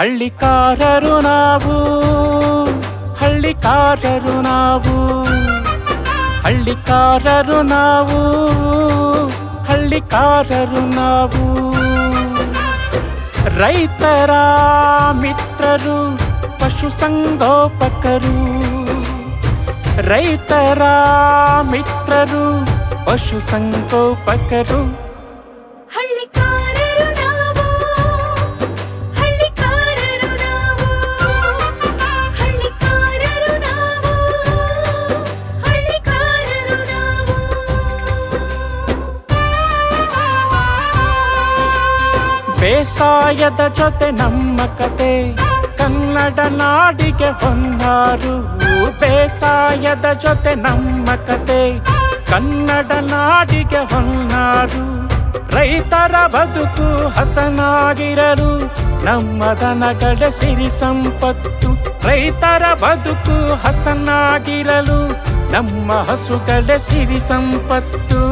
ಹಳ್ಳಿಕಾರರು ನಾವು ಹಳ್ಳಿಕಾರರು ನಾವು ಹಳ್ಳಿಕಾರರು ನಾವು ಹಳ್ಳಿಕಾರರು ನಾವು. ರೈತರ ಮಿತ್ರರು, ಪಶು ಸಂಗೋಪಕರು. ರೈತರ ಮಿತ್ರರು, ಪಶು ಸಂಗೋಪಕರು. ಬೇಸಾಯದ ಜೊತೆ ನಮ್ಮ ಕತೆ. ಕನ್ನಡ ನಾಡಿಗೆ ಹೊನ್ನಾರು. ಬೇಸಾಯದ ಜೊತೆ ನಮ್ಮ ಕತೆ. ಕನ್ನಡ ನಾಡಿಗೆ ಹೊನ್ನಾರು. ರೈತರ ಬದುಕು ಹಸನಾಗಿರಲು. ನಮ್ಮ ದನಗಳ ಸಿರಿ ಸಂಪತ್ತು. ರೈತರ ಬದುಕು ಹಸನಾಗಿರಲು. ನಮ್ಮ ಹಸುಗಳ ಸಿರಿ ಸಂಪತ್ತು.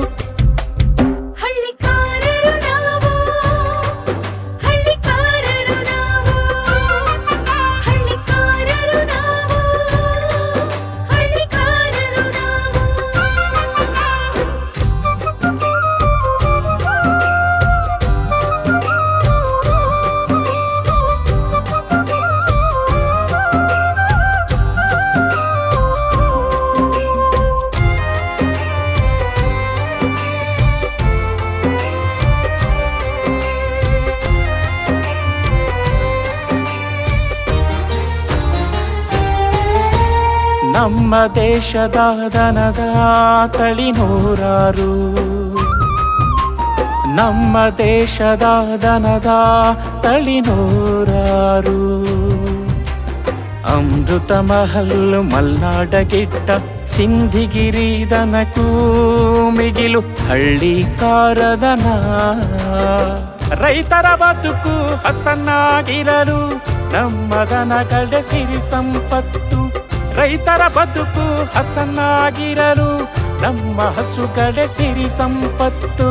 ನಮ್ಮ ದೇಶದ ದನದ ತಳಿ ನೂರಾರು. ನಮ್ಮ ದೇಶದ ದನದ ತಳಿ ನೂರಾರು. ಅಮೃತ ಮಹಲ್ ಮಲ್ನಾಡ ಗಿಟ್ಟ ಸಿಂಧಿಗಿರಿ ದನಕೂ ಮಿಗಿಲು ಹಳ್ಳಿ ಕಾರದನ ರೈತರ ಬದುಕು ಹಸನ್ನಾಗಿರಲು ನಮ್ಮ ದನಗಳ ಸಿರಿ ಸಂಪತ್ತು. ರೈತರ ಬದುಕು ಹಸನಾಗಿರಲು ನಮ್ಮ ಹಸುಗಳ ಸಿರಿ ಸಂಪತ್ತು.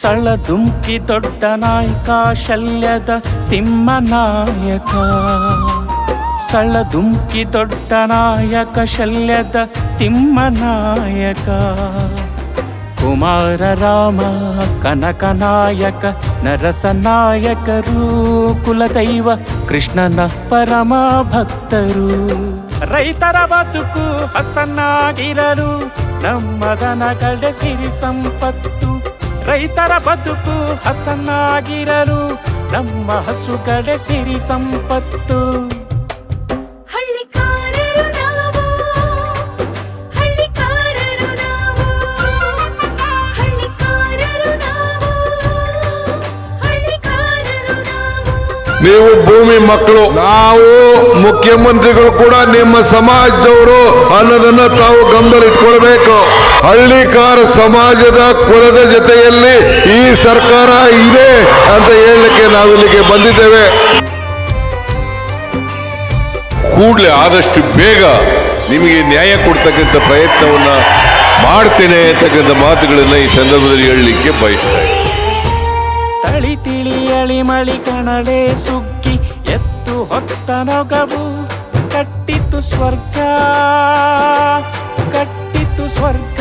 ಸಳದುಂಕಿ ದೊಡ್ಡ ನಾಯಕ, ಶಲ್ಯದ ತಿಮ್ಮ ನಾಯಕ. ಸಳದುಂಕಿ ದೊಡ್ಡ ನಾಯಕ, ಶಲ್ಯದ ತಿಮ್ಮ ನಾಯಕ. ಕುಮಾರ ರಾಮ, ಕನಕ ನಾಯಕ, ನರಸ ನಾಯಕರು, ಕುಲದೈವ ಕೃಷ್ಣನ ಪರಮ ಭಕ್ತರು. ರೈತರ ಬದುಕು ಹಸನಾಗಿರಲು, ನಮ್ಮ ದನಗಳ ಸಿರಿ ಸಂಪತ್ತು. ರೈತರ ಬದುಕು ಹಸನಾಗಿರಲು ನಮ್ಮ ಹಸುಗಳ ಸಿರಿ ಸಂಪತ್ತು. ನೀವು ಭೂಮಿ ಮಕ್ಕಳು, ನಾವು ಮುಖ್ಯಮಂತ್ರಿಗಳು ಕೂಡ ನಿಮ್ಮ ಸಮಾಜದವರು ಅನ್ನೋದನ್ನ ತಾವು ಗಮನದಲ್ಲಿಟ್ಕೊಳ್ಬೇಕು ಹಳ್ಳಿಕಾರ ಸಮಾಜದ ಕುಲದ ಜೊತೆಯಲ್ಲಿ ಈ ಸರ್ಕಾರ ಇದೆ ಅಂತ ಹೇಳಲಿಕ್ಕೆ ನಾವಿಲ್ಲಿಗೆ ಬಂದಿದ್ದೇವೆ ಕೂಡಲೇ ಆದಷ್ಟು ಬೇಗ ನಿಮಗೆ ನ್ಯಾಯ ಕೊಡ್ತಕ್ಕಂಥ ಪ್ರಯತ್ನವನ್ನ ಮಾಡ್ತೇನೆ ಅಂತಕ್ಕಂಥ ಮಾತುಗಳನ್ನ ಈ ಸಂದರ್ಭದಲ್ಲಿ ಹೇಳಲಿಕ್ಕೆ ಬಯಸ್ತಾ. ತಳಿ ತಿಳಿಯಳಿ ಮಳಿ ಕಣಲೆ ಸುಗ್ಗಿ ಎತ್ತು ಹೊತ್ತ ನೊಗವು. ಕಟ್ಟಿತು ಸ್ವರ್ಗ ಕಟ್ಟಿತು ಸ್ವರ್ಗ.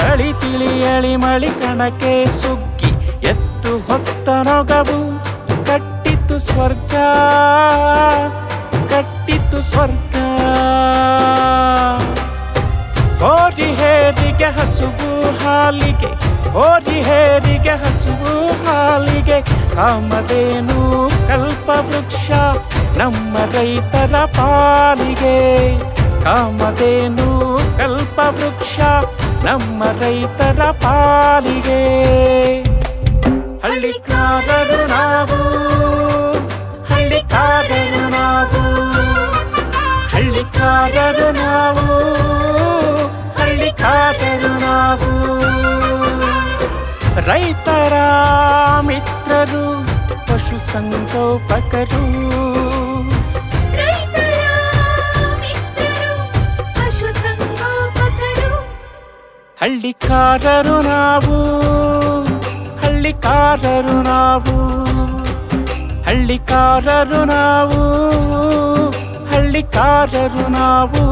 ತಳಿ ತಿಳಿಯಳಿ ಮಳಿ ಕಣಕೆ ಸುಗ್ಗಿ ಎತ್ತು ಹೊತ್ತ ನೊಗವು. ಹಸುವು ಹಾಲಿಗೆ ಹೋರಿ ಹೇರಿಗೆ ಹಸುವು ಹಾಲಿಗೆ ಕಾಮದೇನು ಕಲ್ಪವೃಕ್ಷ ನಮ್ಮ ರೈತರ ಪಾಲಿಗೆ. ಕಾಮಧೇನು ಕಲ್ಪವೃಕ್ಷ ನಮ್ಮ ರೈತರ ಪಾಲಿಗೆ. ಹಳ್ಳಿಕಾರರು ನಾವು ರೈತರ ಮಿತ್ರರು ಪಶು ಸಂಗೋಪಕರು ರೈತರ ಮಿತ್ರರು ಪಶು ಸಂಗೋಪಕರು ಹಳ್ಳಿಕಾರರು ನಾವು ಹಳ್ಳಿಕಾರರು ನಾವು. ಹಳ್ಳಿಕಾರರು ನಾವು ಹಳ್ಳಿಕಾರರು ನಾವು.